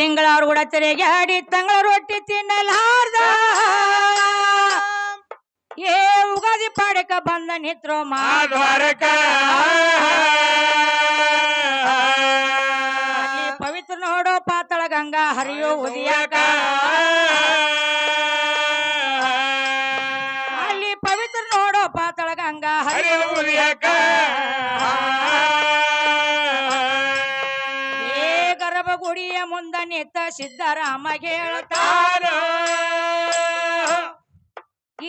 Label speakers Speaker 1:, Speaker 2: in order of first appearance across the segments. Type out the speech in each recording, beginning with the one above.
Speaker 1: ತಿಂಗಳವ್ರ ಕೂಡ ಆಡಿ ತಂಗಳ ರೊಟ್ಟಿ ತಿನ್ನಲಾರ್ದ. ಏ ಉಗಾದಿ ಪಾಡಕ ಬಂದ ನಿತ್ರೋ ಮಾ ಈ ಪವಿತ್ರ ನೋಡೋ ಪಾತಳ ಗಂಗಾ ಹರಿಯೋ ಉದಿಯಾಕ. ಸಿದ್ದರಾಮ ಹೇಳ್ತಾರ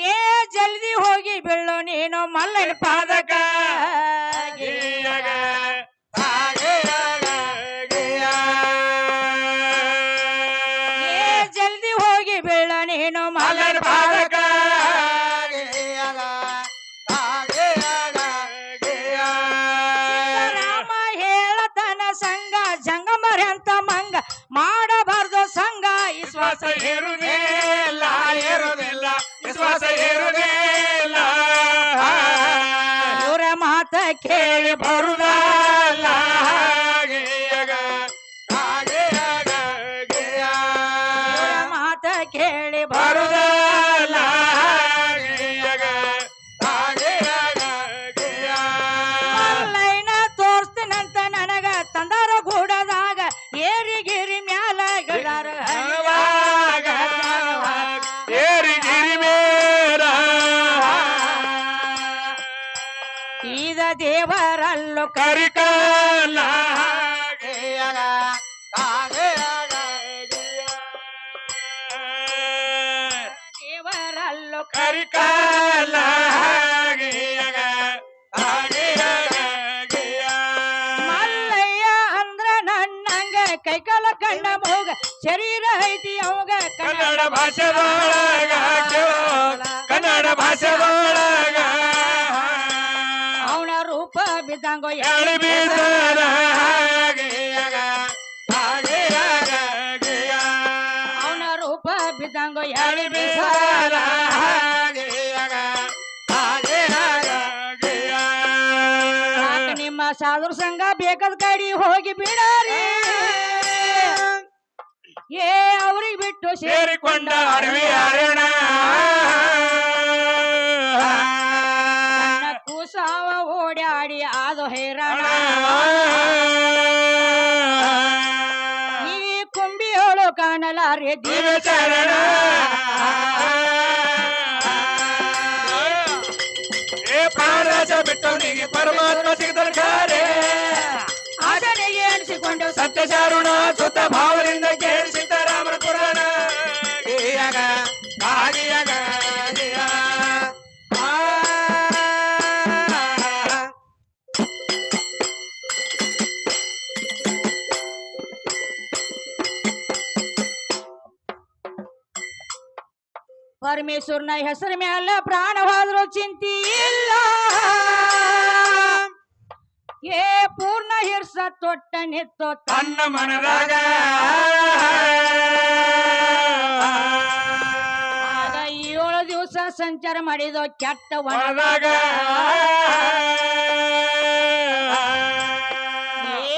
Speaker 1: ಏ ಜಲ್ದಿ ಹೋಗಿ ಬೀಳು ನೀನು ಮಲ್ಲನ ಪಾದಕ ಕೇಳಿ
Speaker 2: ಬರುದಲ್ಲ ಗೀಯಗ ತಾಗೆಯಗ ಗೀಯ.
Speaker 1: ಇವರ ಮಾತ ಕೇಳಿ ಈದ ದೇವರಲ್ಲು
Speaker 2: ಕರಿಕಲ್ಲ.
Speaker 1: ದೇವರಲ್ಲು ಕ
Speaker 2: ಕರಿಕಾಲ ಗೀಯಗ ತಾಗೆಯಗ ಗೀಯ.
Speaker 1: ಮಲ್ಲಯ್ಯ ಅಂದ್ರ ನನ್ನಂಗ ಕೈಕಾಲ ಕಣ್ಣ ಮೂಗ ಶರೀರ ಐತಿ ಅವಾಗ
Speaker 2: ಕನ್ನಡ ಭಾಷೆದೊಳಗ ಕನ್ನಡ ಭಾಷೆದೊಳಗ ಗೀಯ.
Speaker 1: ಅವನ ರೂಪ ಬಿದ್ದಂಗೋ
Speaker 2: ಎಳಿ ಬೀಸರ
Speaker 1: ನಿಮ್ಮ ಸಾಧುರ ಸಂಘ ಬೇಕದ ಗಾಡಿ ಹೋಗಿ ಬಿಡಾರಿ ಏ ಅವ್ರಿಗೆ ಬಿಟ್ಟು
Speaker 2: ಸೇರಿಕೊಂಡ ಅರವಿ ಅರಣ
Speaker 1: ಓಡಾಡಿ ಆದು ಹೈರಾಣ. ಈ ಕುಂಬಿಯೋಳು ಕಾಣಲಾರೆ
Speaker 2: ದಿವ್ಯ ಚರಣ ಏ ಪಾರಸ ಬಿಟ್ಟವನಿಗೆ ಪರಮಾತ್ಮ ಸಿಗದರ್ಕಾರೆ
Speaker 1: ಆಚನೆಗೆ ಅನಿಸಿಕೊಂಡು
Speaker 2: ಸತ್ಯ ಚಾರುಣ ಸುತ್ತ ಭಾವದಿಂದ
Speaker 1: ಪರಮೇಶ್ವರನ ಹೆಸರ ಮ್ಯಾಲ ಪ್ರಾಣ ಹೋದ್ರು ಚಿಂತಿ ಇಲ್ಲ. ಏ ಪೂರ್ಣ ಹಿರ್ಸ ತೊಟ್ಟ ನಿತ್ತೋ ತನ್ನ
Speaker 2: ಮನದಾಗ.
Speaker 1: ಏಳು ದಿವಸ ಸಂಚಾರ ಮಾಡಿದ ಕೆಟ್ಟ
Speaker 2: ಒಳಗಾಗ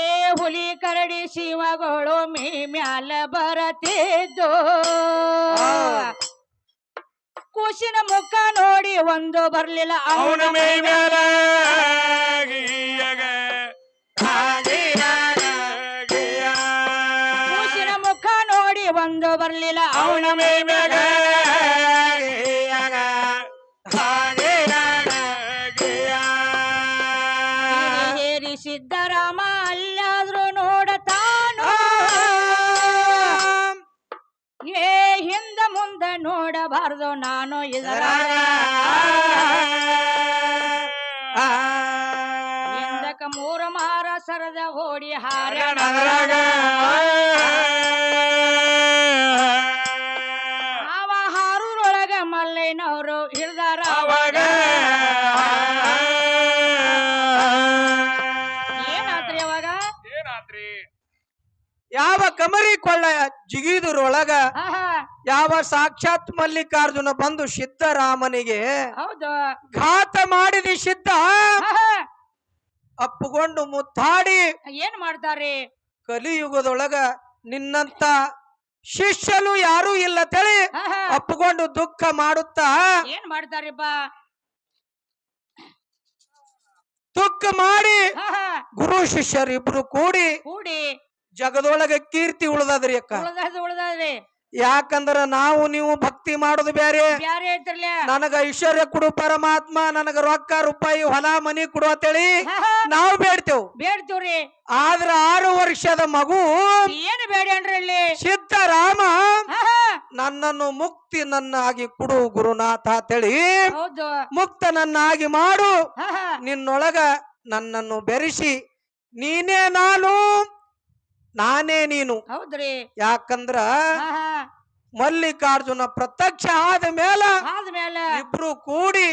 Speaker 1: ಏ ಹುಲಿ ಕರಡಿ ಶಿವಗಳು ಮೀ ಮ್ಯಾಲ ಬರತಿದ್ದು. ಕೂಸಿನ ಮುಖ ನೋಡಿ ಒಂದು ಬರ್ಲಿಲ್ಲ
Speaker 2: ಅವನ
Speaker 1: ಮೇಲೆ.
Speaker 2: ಮೈ
Speaker 1: ಕೂಸಿನ ಮುಖ ನೋಡಿ ಒಂದು ಬರ್ಲಿಲ್ಲ ಅವನ
Speaker 2: ಮೇಲೆ. ಮೈ ಮ್ಯಾಗ
Speaker 1: ನೋಡಬಾರ್ದು ನಾನು ಇದರ ಹಿಂದಕ ಮೂರ ಮಾರ ಸರದ ಓಡಿ
Speaker 2: ಹಾರಣ
Speaker 1: ಅವ ಹಾರೂರೊಳಗ ಮಲ್ಲಯ್ಯನವರು ಹಿಡ್ದಾರ
Speaker 2: ಅವಾಗ
Speaker 1: ಏನಾತ್ರಿ ಅವಾಗ?
Speaker 2: ಏನಾತ್ರಿ?
Speaker 3: ಯಾವ ಕಮರಿ ಕೊಳ್ಳ ಜಿಗಿದುರೊಳಗ ಯಾವ ಸಾಕ್ಷಾತ್ ಮಲ್ಲಿಕಾರ್ಜುನ ಬಂದು ಸಿದ್ದರಾಮನಿಗೆ ಘಾತ ಮಾಡಿದ ಸಿದ್ಧ? ಅಪ್ಪುಗೊಂಡು ಮುತ್ತಾಡಿ.
Speaker 1: ಏನ್ ಮಾಡ್ತಾರೆ
Speaker 3: ಕಲಿಯುಗದೊಳಗ ನಿನ್ನಂತ ಶಿಷ್ಯನು ಯಾರೂ ಇಲ್ಲ ತಳಿ.
Speaker 1: ಹಾ.
Speaker 3: ದುಃಖ ಮಾಡುತ್ತಾ?
Speaker 1: ಏನ್ ಮಾಡ್ತಾರಿಪ್ಪ
Speaker 3: ದುಃಖ ಮಾಡಿ. ಗುರು ಶಿಷ್ಯರಿಬ್ರು ಕೂಡಿ
Speaker 1: ಕೂಡಿ.
Speaker 3: ಜಗದೊಳಗ ಕೀರ್ತಿ ಉಳ್ದದ್ರಿ ಅಕ್ಕ.
Speaker 1: ಉಳದಾದ್ರಿ ಉಳ್ದದ್ರಿ.
Speaker 3: ಯಾಕಂದ್ರ ನಾವು ನೀವು ಭಕ್ತಿ ಮಾಡುದು
Speaker 1: ಬ್ಯಾರೆ. ಐತ್ರಲ್ಲ
Speaker 3: ನನಗ ಐಶ್ವರ್ಯ ಕೊಡು ಪರಮಾತ್ಮ ನನಗ ರೊಕ್ಕ ರೂಪಾಯಿ ಹೊಲ ಮನಿ ಕೊಡು ಅಂತೇಳಿ. ನಾವು ಬೇಡ್ತೇವ್.
Speaker 1: ಬೇಡ್ತೀವ್ರಿ.
Speaker 3: ಆದ್ರ ಆರು ವರ್ಷದ ಮಗು
Speaker 1: ಏನು ಬೇಡೇನ್ರಿ ಇಲ್ಲಿ?
Speaker 3: ಸಿದ್ದರಾಮ. ನನ್ನನ್ನು ಮುಕ್ತಿ ನನ್ನಾಗಿ ಕೊಡು ಗುರುನಾಥ ಅಂತೇಳಿ
Speaker 1: ಹೌದು.
Speaker 3: ಮುಕ್ತನನ್ನಾಗಿ ಮಾಡು.
Speaker 1: ಹಾ, ಹಾ.
Speaker 3: ನಿನ್ನೊಳಗ ನನ್ನನ್ನು ಬೆರೆಸಿ ನೀನೇ ನಾನು ನಾನೇ ನೀನು.
Speaker 1: ಹೌದ್ರಿ.
Speaker 3: ಯಾಕಂದ್ರ. ಮಲ್ಲಿಕಾರ್ಜುನ ಪ್ರತ್ಯಕ್ಷ ಆದ ಮೇಲೆ
Speaker 1: ಆದ್ಮೇಲೆ
Speaker 3: ಇಬ್ರು ಕೂಡಿ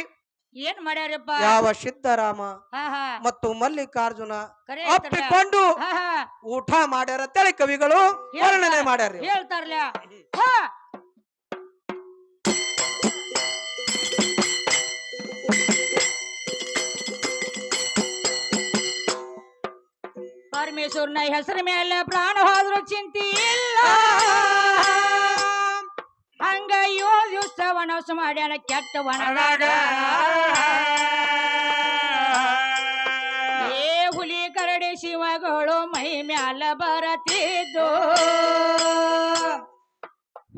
Speaker 1: ಏನ್ ಮಾಡ್ಯಾರಪ್ಪ?
Speaker 3: ಯಾವ ಸಿದ್ದರಾಮ
Speaker 1: ಹಾ ಹಾ.
Speaker 3: ಮತ್ತು ಮಲ್ಲಿಕಾರ್ಜುನ
Speaker 1: ಕರೆ ಐತ್ರಲ್ಲ.
Speaker 3: ಅಪ್ಪಿಕೊಂಡು
Speaker 1: ಹಾ ಹಾ.
Speaker 3: ಊಟ ಮಾಡ್ಯಾರ ತಳಿ ಕವಿಗಳು ವರ್ಣನೆ ಮಾಡ್ಯಾರ
Speaker 1: ಹೇಳ್ತಾರಲ್ಲ ಹಾ. ಪರಮೇಶ್ವರನ ಹೆಸರ ಮೇಲೆ ಪ್ರಾಣ ಹೋದ್ರು ಚಿಂತಿ ಇಲ್ಲ. ಹಂಗ ಏಳು ದಿವಸ ವನವಾಸ ಮಾಡ್ಯಾನ ಕೆಟ್ಟ ವನದಾಗ ಏ ಹುಲಿ ಕರಡಿ ಶಿವಗಳು ಮೈ ಮ್ಯಾಲ ಬರತಿದ್ದು.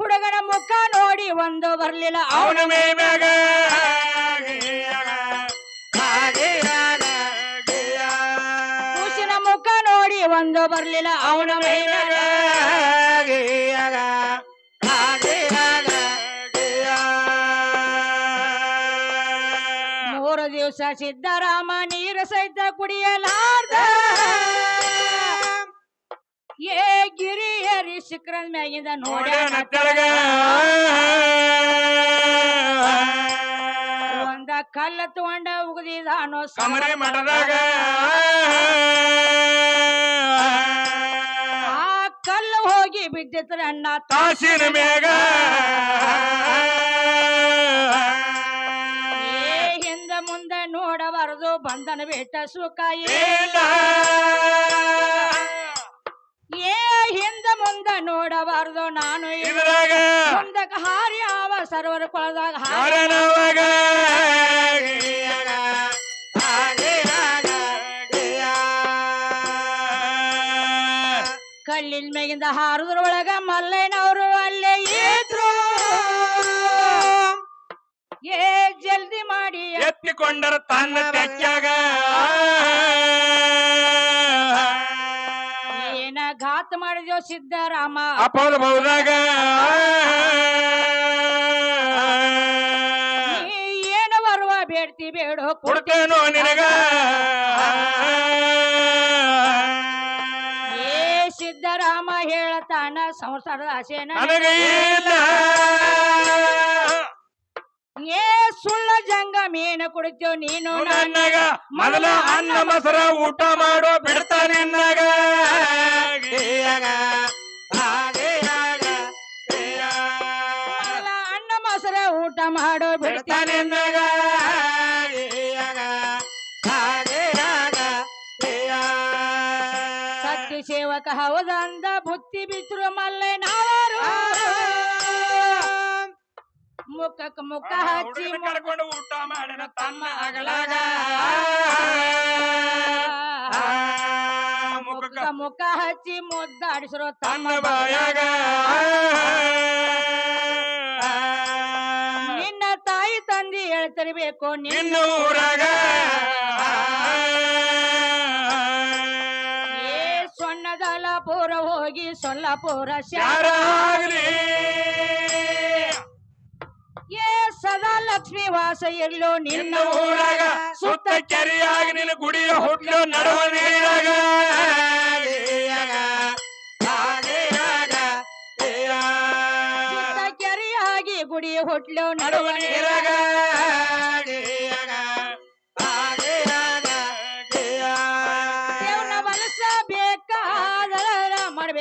Speaker 1: ಹುಡುಗನ ಮುಖ ನೋಡಿ ಒಂದು ಬರ್ಲಿಲ್ಲ. ಅವನ
Speaker 2: ಅವನ ಮೇ ಮ್ಯಾಗ.
Speaker 1: ಒಂದು ಬರ್ಲಿಲ್ಲ ಅವನ. ಮೂರು ದಿವಸ ಸಿದ್ದರಾಮ ನೀರು ಸಹಿತ ಕುಡಿಯಲಾರ್ದ ಏ ಗಿರಿ ಹರಿ ಶಿಖರದ ಮ್ಯಾಗಿಂದ
Speaker 2: ನೋಡ್ಯಾನ.
Speaker 1: ಒಂದ ಕಲ್ಲ ತಗೊಂಡ ಉಗದಿದಾನೋ
Speaker 2: ಕಮರಿ ಮಠದಾಗ.
Speaker 1: ಆ ಕಲ್ಲು ಹೋಗಿ ಬಿದ್ದಿದ್ರೆ ಅಣ್ಣ
Speaker 2: ತಾಸಿನ ಮೇಗ
Speaker 1: ಏ ಹಿಂದ ಮುಂದೆ ನೋಡಬಾರದು ಬಂಧನ ಬೇಟ ಸುಖ ಏ. ಹಿಂದ ಮುಂದೆ ನೋಡಬಾರದು ನಾನು
Speaker 2: ಇದ್ರಾಗ
Speaker 1: ಮುಂದಕ್ಕೆ ಹಾರಿ ಆವ ಸರ್ವರ ಕೊಳದಾಗ ಹಾರಿ ಮ್ಯಾಗಿಂದ ಹಾರದ್ರೊಳಗ ಮಲ್ಲಯ್ಯನವರು ಅಲ್ಲೇ ಇದ್ರು. ಏ ಜಲ್ದಿ ಮಾಡಿ
Speaker 2: ಎತ್ತಿಕೊಂಡರ ತನ್ನ ತೆಕ್ಕಾಗ
Speaker 1: ಏನ ಘಾತ ಮಾಡಿದ್ಯೋ ಸಿದ್ದರಾಮ.
Speaker 2: ಅಪೋದ ಬಹುದಾಗ.
Speaker 1: ನೀ ಏನು ಬರುವ ಬೇಡ್ತಿ ಬೇಡೋ ಕೊಡ್ತಿ
Speaker 2: ಕೊಡ್ತೇನೋ ನಿನಗ.
Speaker 1: ಸಿದ್ದರಾಮ ಹೇಳತಾನ ಸಂಸಾರದ
Speaker 2: ಆಸೆನ.
Speaker 1: ಏ ಸುಳ್ಳ ಜಂಗ ಮೀನು ಕುಡಿತೇವ್ ನೀನು ನನ್ನಗ
Speaker 2: ನನಗ? ಮೊದಲ ಅನ್ನ ಮೊಸರ ಊಟ ಮಾಡೋ
Speaker 1: ಬಿಡ್ತಾನೆ ಅನ್ನ ಮೊಸರ ಊಟ ಮಾಡೋ
Speaker 2: ಬಿಡ್ತಾ
Speaker 1: ಬಿಡ್ತಾನೆ ಹೌದಂದ ಬುತ್ತಿ ಬಿದ್ರು ಮಲ್ಲೆ ನಾವರು ಮುಖಕ್ ಮುಖ ಹಚ್ಚಿ
Speaker 2: ಮಾಡ್ಕೊಂಡು ಊಟ ಮಾಡಿದ ತಮ್ಮ ಅಗಲಾಗ. ಮುಖಕ್ಕ
Speaker 1: ಮುಖ ಮುಖ ಹಚ್ಚಿ ಮುದ್ದಾಡಿಸಿರೋ ತಮ್ಮ
Speaker 2: ಬಾಯಾಗ.
Speaker 1: ನಿನ್ನ ತಾಯಿ ತಂದಿ ಹೇಳ್ತಿರ್ಬೇಕು
Speaker 2: ನಿನ್ನೂರಾಗ
Speaker 1: ನಿನ್ನ
Speaker 2: ಊರಾಗ.
Speaker 1: ಸೊಲ್ಲಪುರ
Speaker 2: ಯಾರ
Speaker 1: ಶಾರ
Speaker 2: ಆಗ್ಲಿ
Speaker 1: ಏ ಸದಾ ಲಕ್ಷ್ಮಿ ವಾಸ ಇರ್ಲು
Speaker 2: ನಿನ್ನ ಊರಾಗ ಸುತ್ತ ಕೆರೆಯಾಗ ನಿನ್ನ ಗುಡಿಯ ಹುಟ್ಲು ನಡುವ ನೀರಾಗ.
Speaker 1: ಸುತ್ತ ಕೆರೆಯಾಗಿ ಗುಡಿ ಹೊಟ್ಲು
Speaker 2: ನಡುವ ನೀರಾಗ.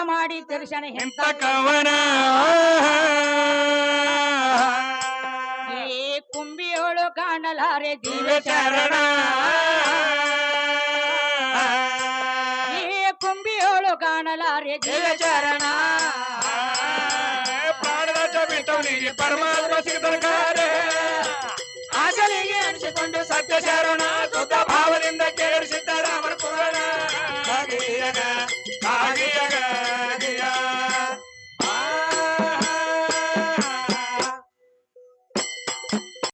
Speaker 1: ಕವನ ಮಾಡಿ
Speaker 2: ತಿರುಶನ
Speaker 1: ಎಂತ
Speaker 2: ಕವನ
Speaker 1: ಈ ಕುಂಬಿಯೋಳು ಕಾಣಲಾರೆ ಜೀವ
Speaker 2: ಶರಣ
Speaker 1: ಈ ಕುಂಬಿಯೋಳು ಕಾಣಲಾರೆ ಜೀವ
Speaker 2: ಚರಣ ಪ್ರಾಣದ ಚಬಿಟ್ಟವನಿಗೆ ಪರಮಾತ್ಮ ಸಿಗದರ್ಕಾರೆ ಆಸಲಿಗೆ ಅನಿಸಿಕೊಂಡು ಸತ್ಯ ಶರಣ